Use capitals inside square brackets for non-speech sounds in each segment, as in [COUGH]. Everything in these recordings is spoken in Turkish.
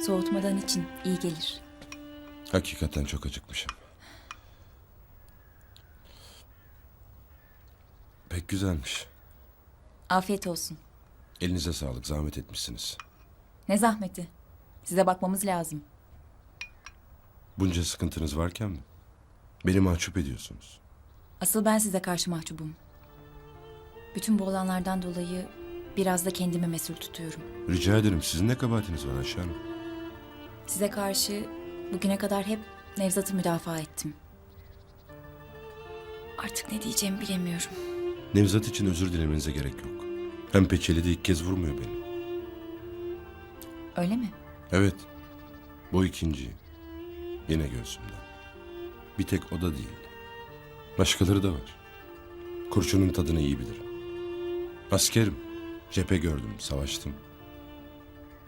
Soğutmadan için iyi gelir. Hakikaten çok acıkmışım. Pek güzelmiş. Afiyet olsun. Elinize sağlık, zahmet etmişsiniz. Ne zahmeti. Size bakmamız lazım. Bunca sıkıntınız varken mi? Beni mahcup ediyorsunuz. Asıl ben size karşı mahcubum. Bütün bu olanlardan dolayı biraz da kendimi mesul tutuyorum. Rica ederim, sizin ne kabahatiniz var Ayşe Hanım? Size karşı bugüne kadar hep Nevzat'ı müdafaa ettim. Artık ne diyeceğimi bilemiyorum. Nevzat için özür dilemenize gerek yok. Hem Peçeli de ilk kez vurmuyor beni. Öyle mi? Evet, bu ikinci. Yine göğsümden. Bir tek o da değil. Başkaları da var. Kurşunun tadını iyi bilirim. Askerim. Cephe gördüm, savaştım.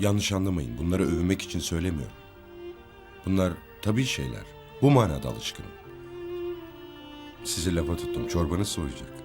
Yanlış anlamayın, bunları övünmek için söylemiyorum. Bunlar tabii şeyler. Bu manada alışkınım. Sizi lafa tuttum, çorbanız soğuyacak.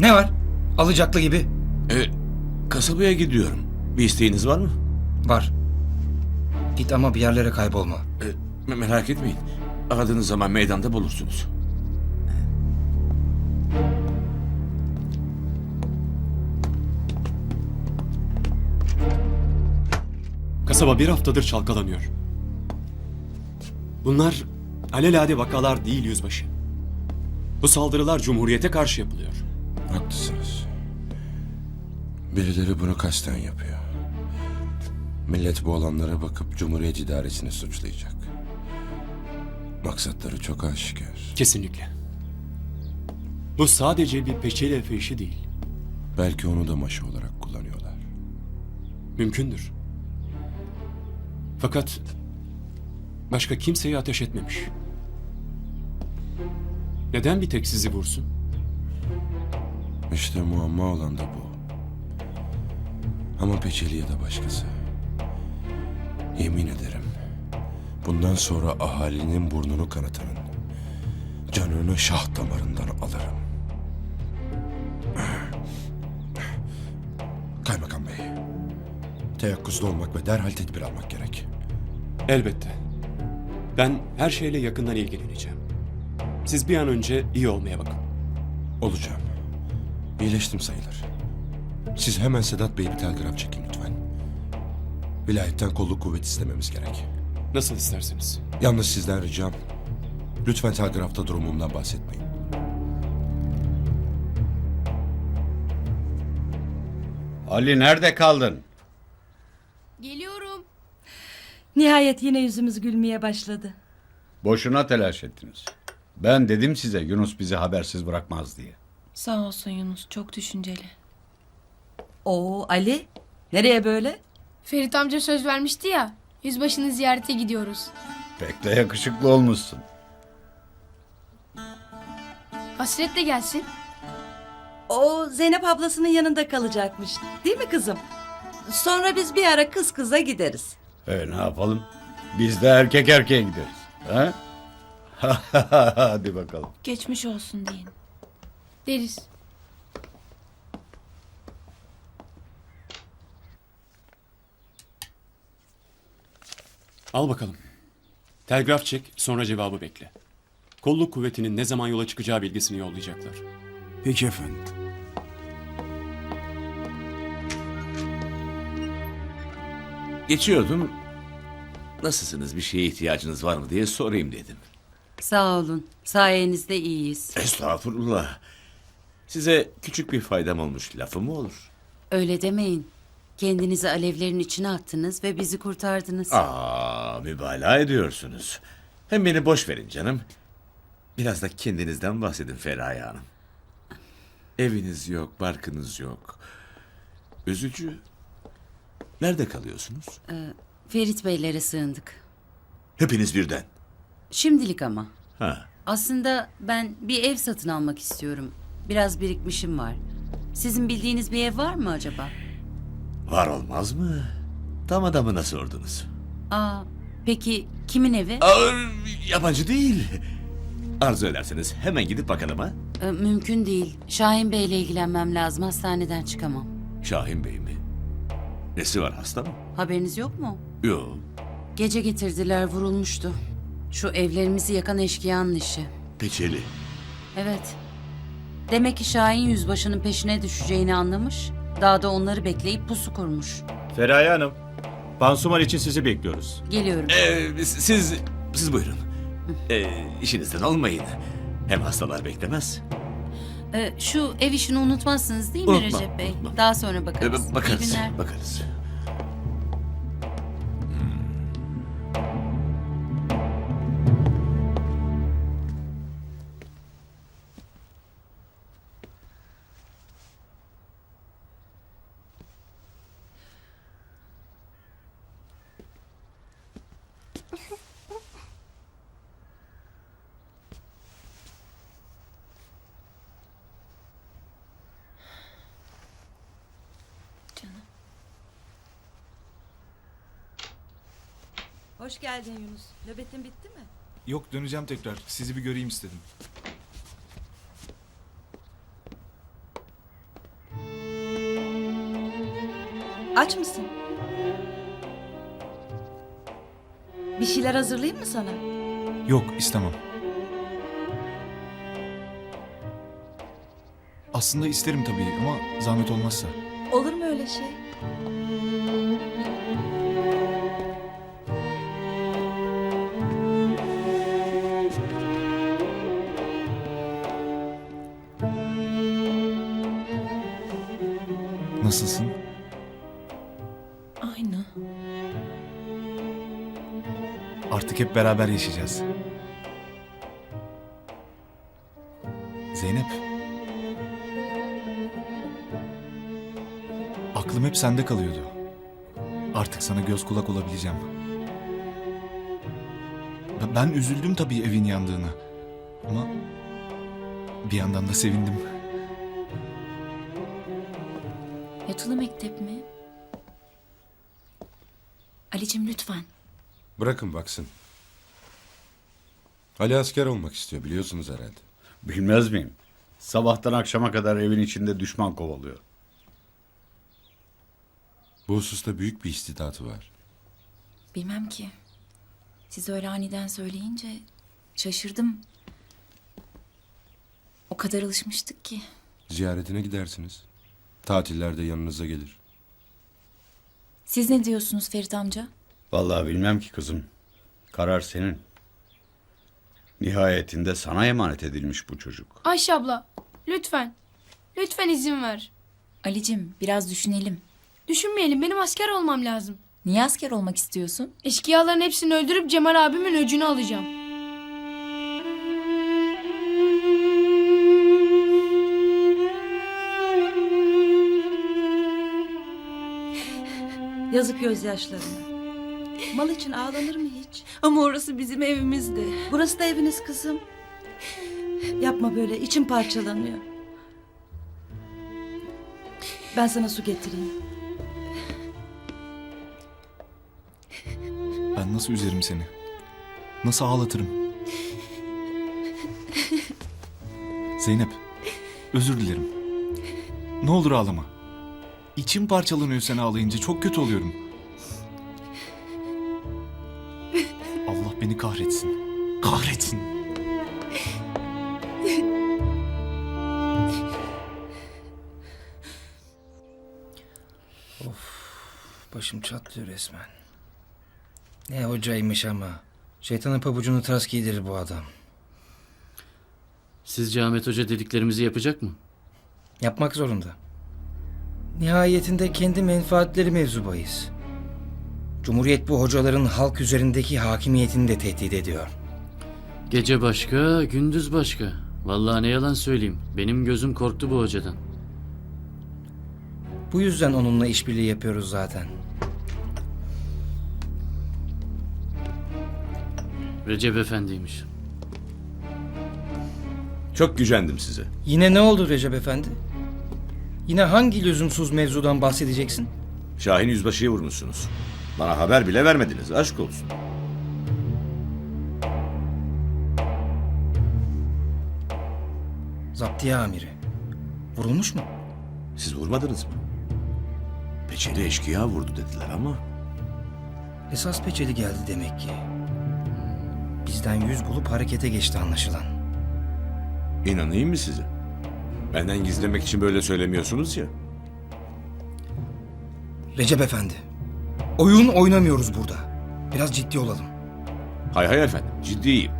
Ne var? Alacaklı gibi. E, kasabaya gidiyorum. Bir isteğiniz var mı? Var. Git ama bir yerlere kaybolma. E, me- merak etmeyin. Aradığınız zaman meydanda bulursunuz. Kasaba bir haftadır çalkalanıyor. Bunlar alelade vakalar değil yüzbaşı. Bu saldırılar Cumhuriyete karşı yapılıyor. Haklısınız. Birileri bunu kasten yapıyor. Millet bu olanlara bakıp Cumhuriyet idaresini suçlayacak. Maksatları çok aşikar. Kesinlikle. Bu sadece bir peçeli efe işi değil. Belki onu da maşı olarak kullanıyorlar. Mümkündür. Fakat başka kimseye ateş etmemiş. Neden bir tek sizi vursun? İşte muamma olan da bu. Ama Peçeli ya da başkası. Yemin ederim. Bundan sonra ahalinin burnunu kanatanın canını şah damarından alırım. Kaymakam Bey. Teyakkuzda olmak ve derhal tedbir almak gerek. Elbette. Ben her şeyle yakından ilgileneceğim. Siz bir an önce iyi olmaya bakın. Olacağım. İyileştim sayılır. Siz hemen Sedat Bey'e bir telgraf çekin lütfen. Vilayetten kolluk kuvvet istememiz gerek. Nasıl isterseniz. Yalnız sizden ricam, lütfen telgrafta durumumdan bahsetmeyin. Ali nerede kaldın? Geliyorum. Nihayet yine yüzümüz gülmeye başladı. Boşuna telaş ettiniz. Ben dedim size Yunus bizi habersiz bırakmaz diye. Sağ olsun Yunus. Çok düşünceli. Oo Ali, nereye böyle? Ferit amca söz vermişti ya. Yüzbaşını ziyarete gidiyoruz. Pek de yakışıklı olmuşsun. Hasret de gelsin. O Zeynep ablasının yanında kalacakmış. Değil mi kızım? Sonra biz bir ara kız kıza gideriz. E ne yapalım? Biz de erkek erkeğe gideriz. Ha? [LAUGHS] Hadi bakalım. Geçmiş olsun deyin. Deriz. Al bakalım. Telgraf çek, sonra cevabı bekle. Kolluk kuvvetinin ne zaman yola çıkacağı bilgisini yollayacaklar. Peki efendim. Geçiyordum. Nasılsınız, bir şeye ihtiyacınız var mı diye sorayım dedim. Sağ olun. Sayenizde iyiyiz. Estağfurullah. Size küçük bir faydam olmuş lafı mı olur? Öyle demeyin. Kendinizi alevlerin içine attınız ve bizi kurtardınız. Aa, mübalağa ediyorsunuz. Hem beni boş verin canım. Biraz da kendinizden bahsedin Feraye Hanım. Eviniz yok, barkınız yok. Üzücü. Nerede kalıyorsunuz? Ferit Beylere sığındık. Hepiniz birden. Şimdilik ama. Ha. Aslında ben bir ev satın almak istiyorum. Biraz birikmişim var. Sizin bildiğiniz bir ev var mı acaba? Var olmaz mı? Tam adamına sordunuz. Aa, peki kimin evi? Ağır yabancı değil. Arzu ederseniz hemen gidip bakalım ha. Ee, mümkün değil. Şahin Bey'le ilgilenmem lazım. Hastaneden çıkamam. Şahin Bey mi? Nesi var hasta mı? Haberiniz yok mu? Yok. Gece getirdiler vurulmuştu. Şu evlerimizi yakan eşkıyanın işi. Peçeli. Evet. Demek ki Şahin yüzbaşının peşine düşeceğini anlamış. Dağda onları bekleyip pusu kurmuş. Feraye Hanım, pansuman için sizi bekliyoruz. Geliyorum. Ee, siz, siz buyurun. Ee, işinizden olmayın. Hem hastalar beklemez. Ee, şu ev işini unutmazsınız değil mi Unutmam, Recep Bey? unutmam. Daha sonra Ee, bakarız. İyi bakarız, günler. bakarız. Hoş geldin Yunus. Nöbetin bitti mi? Yok döneceğim tekrar. Sizi bir göreyim istedim. Aç mısın? Bir şeyler hazırlayayım mı sana? Yok istemem. Aslında isterim tabii ama zahmet olmazsa. Olur mu öyle şey? Nasılsın? Aynı. Artık hep beraber yaşayacağız. Zeynep. Aklım hep sende kalıyordu. Artık sana göz kulak olabileceğim. Ben- üzüldüm tabii evin yandığına. Ama bir yandan da sevindim. Yatılı mektep mi? Ali'cim lütfen. Bırakın baksın. Ali asker olmak istiyor biliyorsunuz herhalde. Bilmez miyim? Sabahtan akşama kadar evin içinde düşman kovalıyor. Bu hususta büyük bir istidatı var. Bilmem ki. Siz öyle aniden söyleyince şaşırdım. O kadar alışmıştık ki. Ziyaretine gidersiniz. Tatillerde yanınıza gelir. Siz ne diyorsunuz Ferit amca? Vallahi bilmem ki kızım. Karar senin. Nihayetinde sana emanet edilmiş bu çocuk. Ayşe abla lütfen. Lütfen izin ver. Ali'cim biraz düşünelim. Düşünmeyelim benim asker olmam lazım. Niye asker olmak istiyorsun? Eşkıyaların hepsini öldürüp Cemal abimin öcünü alacağım. Yazık gözyaşlarına. Mal için ağlanır mı hiç? Ama orası bizim evimizdi. Burası da eviniz kızım. Yapma böyle içim parçalanıyor. Ben sana su getireyim. Ben nasıl üzerim seni? Nasıl ağlatırım? Zeynep, özür dilerim. Ne olur ağlama. İçim parçalanıyor sen ağlayınca. Çok kötü oluyorum. Allah beni kahretsin. Kahretsin. Başım çatlıyor resmen. Ne hocaymış ama. Şeytanın pabucunu ters giydirir bu adam. Sizce Ahmet Hoca dediklerimizi yapacak mı? Yapmak zorunda. Nihayetinde kendi menfaatleri mevzu bahis. Cumhuriyet bu hocaların halk üzerindeki hakimiyetini de tehdit ediyor. Gece başka, gündüz başka. Vallahi ne yalan söyleyeyim. Benim gözüm korktu bu hocadan. Bu yüzden onunla işbirliği yapıyoruz zaten. Recep Efendi'ymiş. Çok gücendim size. Yine ne oldu Recep Efendi? Yine hangi lüzumsuz mevzudan bahsedeceksin? Şahin Yüzbaşı'yı vurmuşsunuz. Bana haber bile vermediniz. Aşk olsun. Zaptiye amiri. Vurulmuş mu? Siz vurmadınız mı? Peçeli eşkıya vurdu dediler ama Esas peçeli geldi demek ki. Bizden yüz bulup harekete geçti anlaşılan. inanayım mı size? Benden gizlemek için böyle söylemiyorsunuz ya. Recep Efendi. Oyun oynamıyoruz burada. Biraz ciddi olalım. Hay hay efendim, ciddiyim.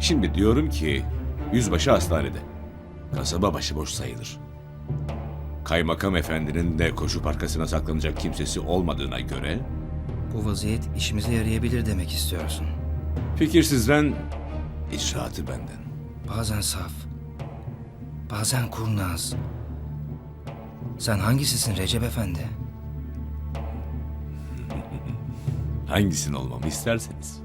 Şimdi diyorum ki, yüzbaşı hastanede. Kasaba başıboş sayılır. Kaymakam efendinin de koşup arkasına saklanacak kimsesi olmadığına göre... Bu vaziyet işimize yarayabilir demek istiyorsun. Fikir sizden, icraatı benden. Bazen saf. Bazen kurnaz. Sen hangisisin Recep Efendi? [LAUGHS] Hangisini olmamı isterseniz.